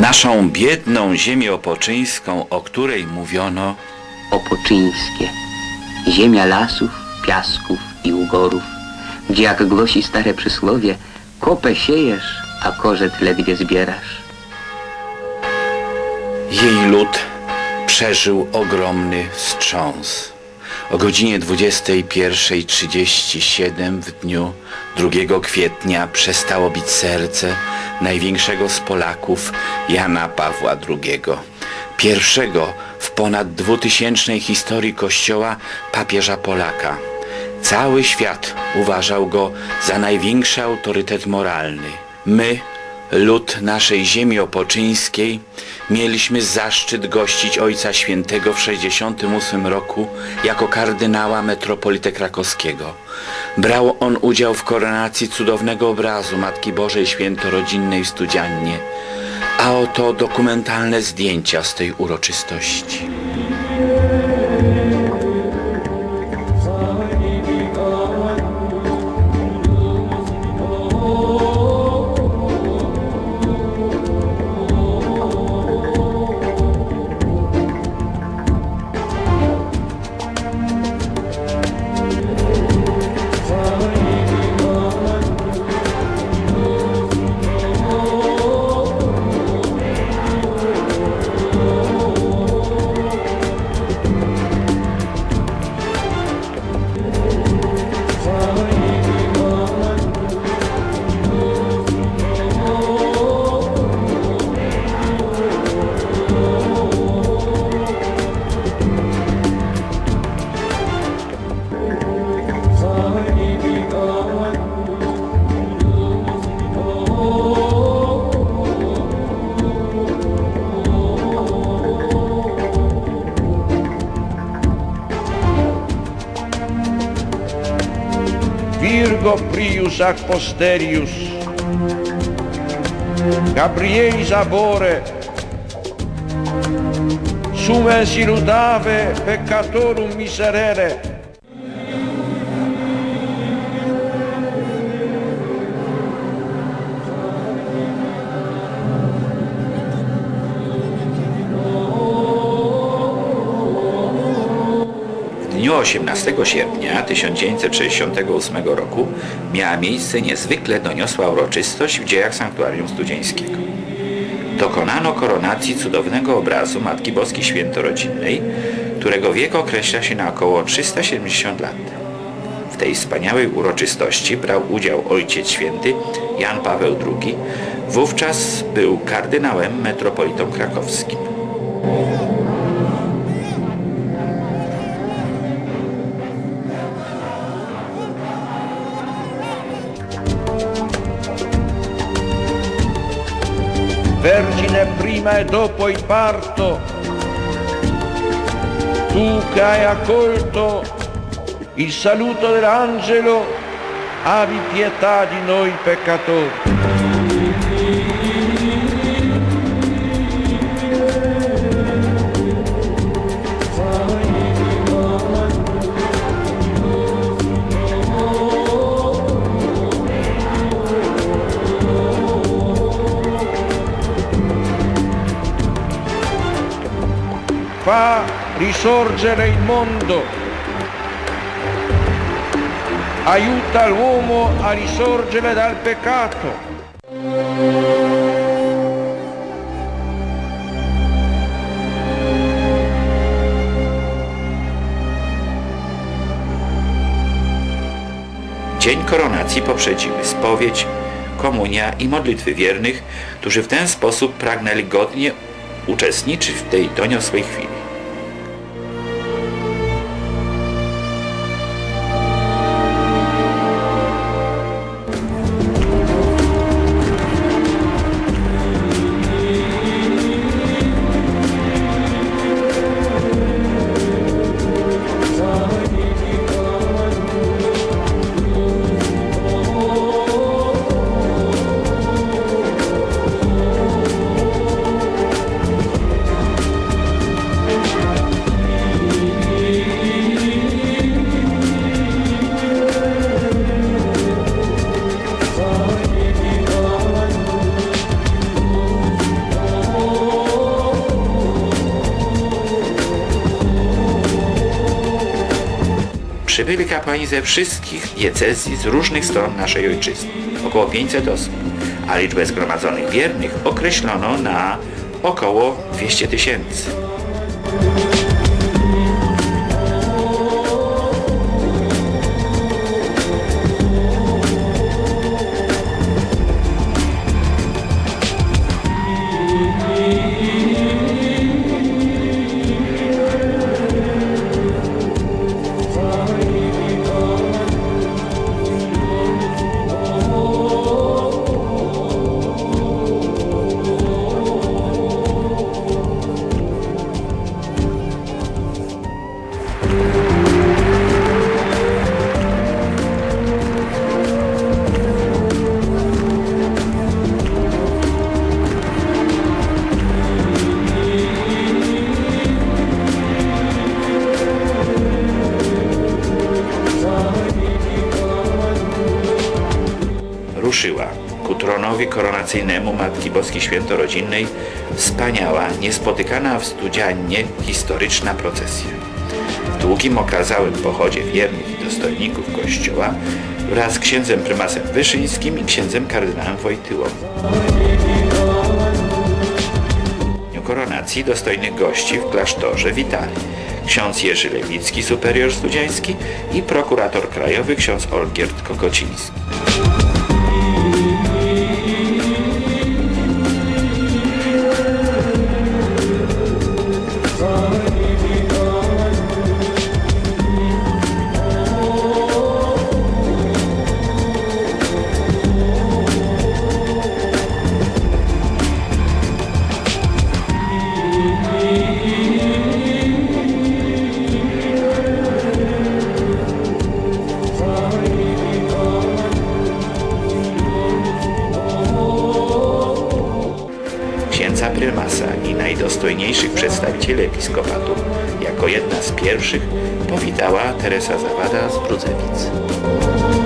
Naszą biedną ziemię opoczyńską, o której mówiono, Opoczyńskie. Ziemia lasów, piasków i ugorów, gdzie jak głosi stare przysłowie, kopę siejesz, a korzet ledwie zbierasz. jej lud przeżył ogromny wstrząs. O godzinie 21.37 w dniu 2 kwietnia przestało bić serce największego z Polaków Jana Pawła II. Pierwszego w ponad dwutysięcznej historii Kościoła papieża Polaka. Cały świat uważał go za największy autorytet moralny. My, lud naszej ziemi opoczyńskiej, mieliśmy zaszczyt gościć Ojca Świętego w 68 roku jako kardynała metropolitę krakowskiego. Brał on udział w koronacji cudownego obrazu Matki Bożej Świętorodzinnej w Studziannie, a oto dokumentalne zdjęcia z tej uroczystości. Virgo prius ac posterius, Gabrielis abore, sumen siludave peccatorum miserere, dniu 18 sierpnia 1968 roku miała miejsce niezwykle doniosła uroczystość w dziejach Sanktuarium Studzieńskiego. Dokonano koronacji cudownego obrazu Matki Boskiej Świętorodzinnej, którego wiek określa się na około 370 lat. W tej wspaniałej uroczystości brał udział Ojciec Święty Jan Paweł II, wówczas był kardynałem metropolitą krakowskim. Vergine prima e dopo il parto, tu che hai accolto il saluto dell'angelo, abbi pietà di noi peccatori. Fa risorgere il mondo, aiuta l'uomo a risorgere dal peccato. Dzień koronacji poprzedziły spowiedź, komunia i modlitwy wiernych, którzy w ten sposób pragnęli godnie uczestniczyć w tej doniosłej chwili. Kapłani ze wszystkich diecezji z różnych stron naszej ojczyzny, około 500 osób, a liczbę zgromadzonych wiernych określono na około 200 tysięcy. Tronowi koronacyjnemu Matki Boskiej Świętorodzinnej wspaniała, niespotykana w Studziannie historyczna procesja. W długim okazałym pochodzie wiernych i dostojników Kościoła wraz z księdzem prymasem Wyszyńskim i księdzem kardynałem Wojtyłą. W dniu koronacji dostojnych gości w klasztorze witali ksiądz Jerzy Lewicki, superior studziański i prokurator krajowy ksiądz Olgierd Kokociński. Prymasa i najdostojniejszych przedstawicieli episkopatu, jako jedna z pierwszych powitała Teresa Zawada z Brudzewic.